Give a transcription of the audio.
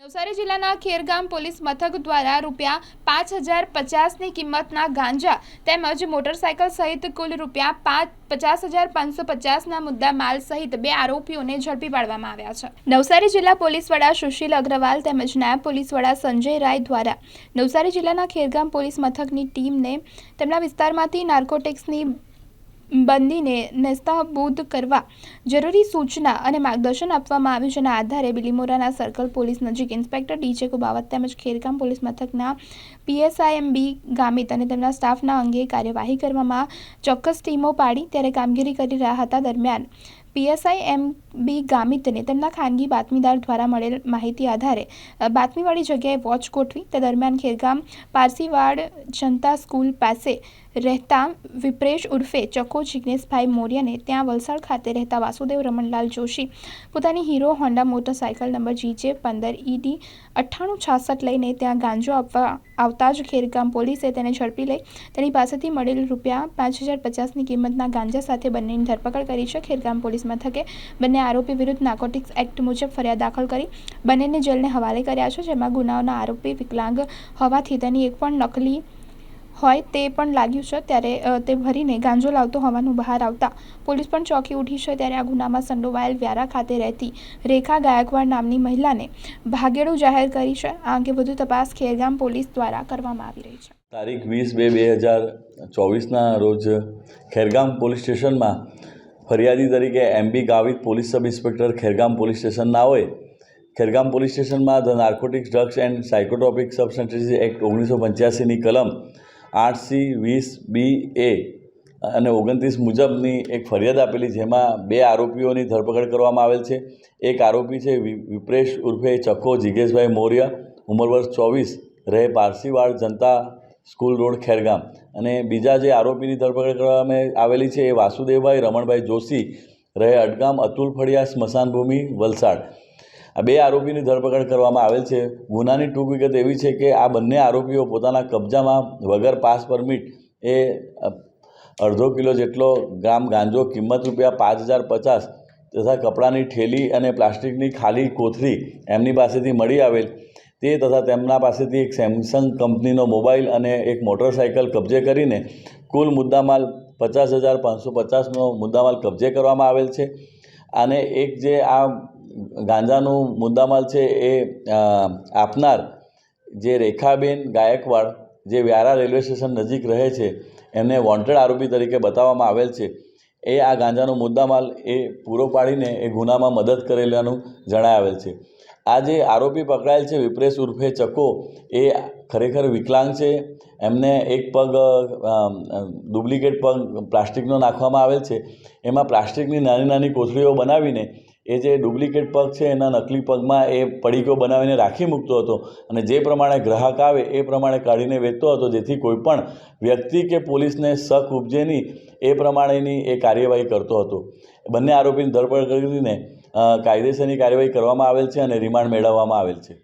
નવસારી જિલ્લાના ખેરગામ પોલીસ મથક દ્વારા રૂપિયા પાંચ હજાર પચાસની કિંમતના ગાંજા તેમજ મોટરસાયકલ સહિત કુલ રૂપિયા પાંચ પચાસ હજાર પાંચસો પચાસના મુદ્દા માલ સહિત બે આરોપીઓને ઝડપી પાડવામાં આવ્યા છે. નવસારી જિલ્લા પોલીસ વડા સુશીલ અગ્રવાલ તેમજ નાયબ પોલીસ વડા સંજય રાય દ્વારા નવસારી જિલ્લાના ખેરગામ પોલીસ મથકની ટીમને તેમના વિસ્તારમાંથી નાર્કોટિક્સની બંદીને નેસ્તાબૂદ કરવા જરૂરી સૂચના અને માર્ગદર્શન આપવામાં આવ્યું જેના આધારે બિલીમોરાના સર્કલ પોલીસ નજીક ઇન્સ્પેક્ટર ડીજે કુબાવત તેમજ ખેરગામ પોલીસ મથકના પીએસઆઈએમબી ગામિત અને તેમના સ્ટાફના અંગે કાર્યવાહી કરવામાં ચોક્કસ ટીમો પાડી, ત્યારે કામગીરી કરી રહ્યા હતા દરમિયાન પીએસઆઈ એમ બી ગામિતને તેમના ખાનગી બાતમીદાર દ્વારા મળેલ માહિતી આધારે બાતમીવાળી જગ્યાએ વોચ ગોઠવી તે દરમિયાન ખેરગામ પારસીવાડ જનતા સ્કૂલ પાસે રહેતા વિપ્રેશ ઉર્ફે ચકો જિગ્નેશભાઈ મોર્યને ત્યાં વલસાડ ખાતે રહેતા વાસુદેવ રમણલાલ જોશી, પોતાની Hero Honda motorcycle number G J પંદર ઈડી અઠ્ઠાણું છાસઠ લઈને ત્યાં ગાંજો આપવા આવતા જ ખેરગામ પોલીસે તેને ઝડપી લઈ તેની પાસેથી મળેલ રૂપિયા પાંચ હજાર પચાસની કિંમતના ગાંજા સાથે બંનેની ધરપકડ કરી છે ખેરગામ પોલીસ મથકે બંને આરોપી વિરુદ્ધ નાર્કોટિક્સ એક્ટ મુજબ ફરિયાદ દાખલ કરી બંનેને જેલને હવાલે કર્યા છે, જેમાં ગુનાઓના આરોપી વિકલાંગ હોવાથી તેની એક પણ નકલી હોય તે પણ લાગ્યું છે. ત્યારે તે ભરીને ગાંજો લાવતો હોવાનું બહાર આવતા પોલીસ પણ ચોંકી ઉઠી છે. ત્યારે આ ગુનામાં સંડોવાયેલ વ્યારા ખાતે રહેતી રેખા ગાયકવાડ નામની મહિલાને ભાગેડું જાહેર કરી છે. આ અંગે વધુ તપાસ ખેરગામ પોલીસ દ્વારા કરવામાં આવી રહી છે. તારીખ વીસ બે બે હજાર ચોવીસના રોજ ખેરગામ પોલીસ સ્ટેશનમાં ફરિયાદી તરીકે M B Gavit police sub inspector Khergam police સ્ટેશનના હોય. ખેરગામ પોલીસ સ્ટેશનમાં the narcotics, drugs and psychotropic substances act ઓગણીસો પંચ્યાસીની કલમ આઠ સી વીસ બી એ અને ઓગણત્રીસ મુજબની એક ફરિયાદ આપેલી જેમાં બે આરોપીઓની ધરપકડ કરવામાં આવેલ છે. એક આરોપી છે વિપ્રેશ ઉર્ફે ચખો જીગેશભાઈ મૌર્ય, ઉંમર વર્ષ ચોવીસ, રહે પારસીવાડ જનતા સ્કૂલ રોડ ખેરગામ. અને બીજા જે આરોપીની ધરપકડ કરવામાં આવેલી છે એ વાસુદેવભાઈ રમણભાઈ જોશી, રહે અડગામ અતુલ ફળિયા સ્મશાન ભૂમિ વલસાડ. આ બે આરોપીની ધરપકડ કરવામાં આવેલ છે. ગુનાની ટૂંક વિગત એવી છે કે આ બંને આરોપીઓ પોતાના કબજામાં વગર પાસ પરમિટ એ અડધો કિલો જેટલો ગ્રામ ગાંજો કિંમત રૂપિયા પાંચ હજાર પચાસ તથા કપડાની ઠેલી અને પ્લાસ્ટિકની ખાલી કોથળી એમની પાસેથી મળી આવેલ. તે તથા તેમના પાસેથી એક સેમસંગ કંપનીનો મોબાઈલ અને એક મોટરસાઇકલ કબજે કરીને કુલ મુદ્દામાલ પચાસ હજાર પાંચસો પચાસનો મુદ્દામાલ કબજે કરવામાં આવેલ છે. અને એક જે આ ગાંજાનું મુદ્દામાલ છે એ આપનાર જે રેખાબેન ગાયકવાડ, જે વ્યારા રેલવે સ્ટેશન નજીક રહે છે, એમને વોન્ટેડ આરોપી તરીકે બતાવવામાં આવેલ છે. એ આ ગાંજાનો મુદ્દામાલ એ પૂરો પાડીને એ ગુનામાં મદદ કરેલાનું જણાવેલ છે. આ જે આરોપી પકડાયેલ છે વિપ્રેશ ઉર્ફે ચકો એ ખરેખર વિકલાંગ છે. એમને એક પગ ડુપ્લિકેટ પગ પ્લાસ્ટિકનો નાખવામાં આવેલ છે. એમાં પ્લાસ્ટિકની નાની નાની કોથળીઓ બનાવીને એ જે ડુપ્લિકેટ પગ છે એના નકલી પગમાં એ પડીકો બનાવીને રાખી મૂકતો હતો અને જે પ્રમાણે ગ્રાહક આવે એ પ્રમાણે કાઢીને વેચતો હતો, જેથી કોઈપણ વ્યક્તિ કે પોલીસને શક ઉપજે નહીં એ પ્રમાણેની એ કાર્યવાહી કરતો હતો. બંને આરોપીની ધરપકડ કરીને કાયદેસરની કાર્યવાહી કરવામાં આવેલ છે અને રિમાન્ડ મેળવવામાં આવેલ છે.